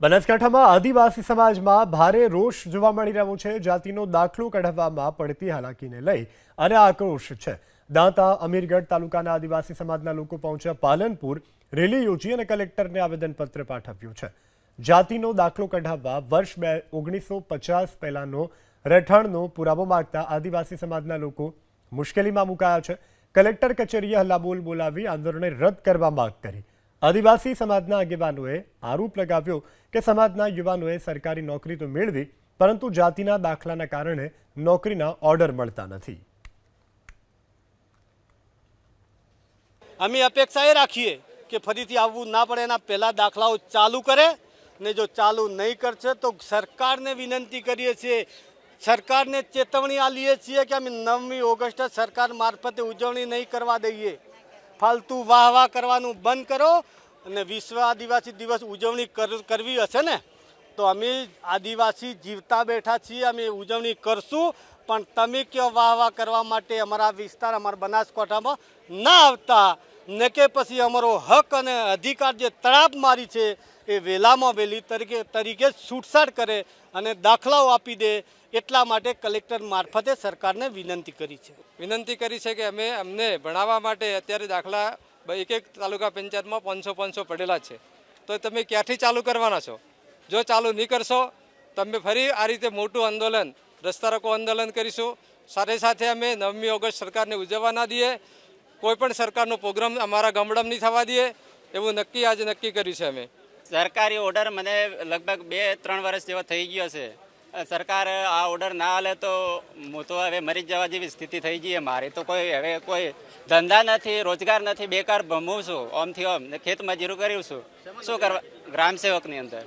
બનાસકાંઠામાં આદિવાસી સમાજમાં ભારે રોષ જોવા મળી રહ્યો છે. જાતિનો દાખલો કઢાવવામાં પડતી હાલાકીને લઈ અને આક્રોશ છે. દાંતા, અમીરગઢ તાલુકાના આદિવાસી સમાજના લોકો પહોંચ્યા પાલનપુર, રેલી યોજી અને કલેક્ટરને આવેદનપત્ર પાઠવ્યું છે. જાતિનો દાખલો કઢાવવા વર્ષ બે, ઓગણીસો પચાસ પહેલાંનો રહેઠાણનો પુરાવો માગતા આદિવાસી સમાજના લોકો મુશ્કેલીમાં મુકાયા છે. કલેક્ટર કચેરીએ હલ્લાબોલ બોલાવી આંદોલનને રદ કરવા માગ કરી. આદિવાસી સમાજના આગેવાનોએ આરોપ લગાવ્યો કે સમાજના યુવાનોએ સરકારી નોકરી તો મેળવી, પરંતુ જાતિના દાખલાના કારણે નોકરીના ઓર્ડર મળતા નથી. અમે અપેક્ષા એ રાખીએ કે ફરીથી આવવું ના પડે, એના પહેલાં દાખલાઓ ચાલુ કરે, ને જો ચાલુ નહીં કરશે તો સરકારને વિનંતી કરીએ છીએ. સરકારને ચેતવણી આલીએ છીએ કે અમે નવમી ઓગસ્ટે સરકાર મારફતે ઉજવણી નહીં કરવા દઈએ. ફાલતુ વાહ વાહ કરવાનું બંધ કરો અને વિશ્વ આદિવાસી દિવસ ઉજવણી કર- કરવી હશે ને? તો અમે આદિવાસી જીવતા બેઠા છીએ, અમે ઉજવણી કરશું, પણ તમે કયો વાહ વાહ કરવા માટે અમારા વિસ્તાર, અમારા બનાસકાંઠામાં ના આવતા? ને કે પછી અમારો હક અને અધિકાર જે તળાપ મારી છે, એ વહેલામાં વહેલી તરીકે તરીકે છૂટછાટ કરે અને દાખલાઓ આપી દે, એટલા માટે કલેક્ટર મારફતે સરકારને વિનંતી કરી છે. વિનંતી કરી છે કે અમે અમને ભણાવવા માટે અત્યારે દાખલા, એક એક તાલુકા પંચાયતમાં પાંચસો પાંચસો પડેલા છે. તો તમે ક્યાંથી ચાલુ કરવાના છો? જો ચાલુ નહીં કરશો, તમે ફરી આ રીતે મોટું આંદોલન રસ્તા રોકો આંદોલન કરીશું. સાથે સાથે અમે નવમી ઓગસ્ટ સરકારને ઉજવવા ના દઈએ. કોઈપણ સરકારનો પ્રોગ્રામ અમારા ગામડામાં નહીં થવા દઈએ. એવું નક્કી, આજે નક્કી કર્યું છે અમે. સરકારી ઓર્ડર મને લગભગ બે, ત્રણ વર્ષ જેવો થઈ ગયો છે. સરકાર આ ઓર્ડર ના હાલે તો હું તો હવે મરી જવા જેવી સ્થિતિ થઈ ગઈ મારે તો કોઈ, હવે કોઈ ધંધા નથી, રોજગાર નથી, બેકાર ભમું છું. ઓમથી ઓમ ને ખેત મજૂરી કર્યું છું. શું કરવા? ગ્રામ સેવકની અંદર.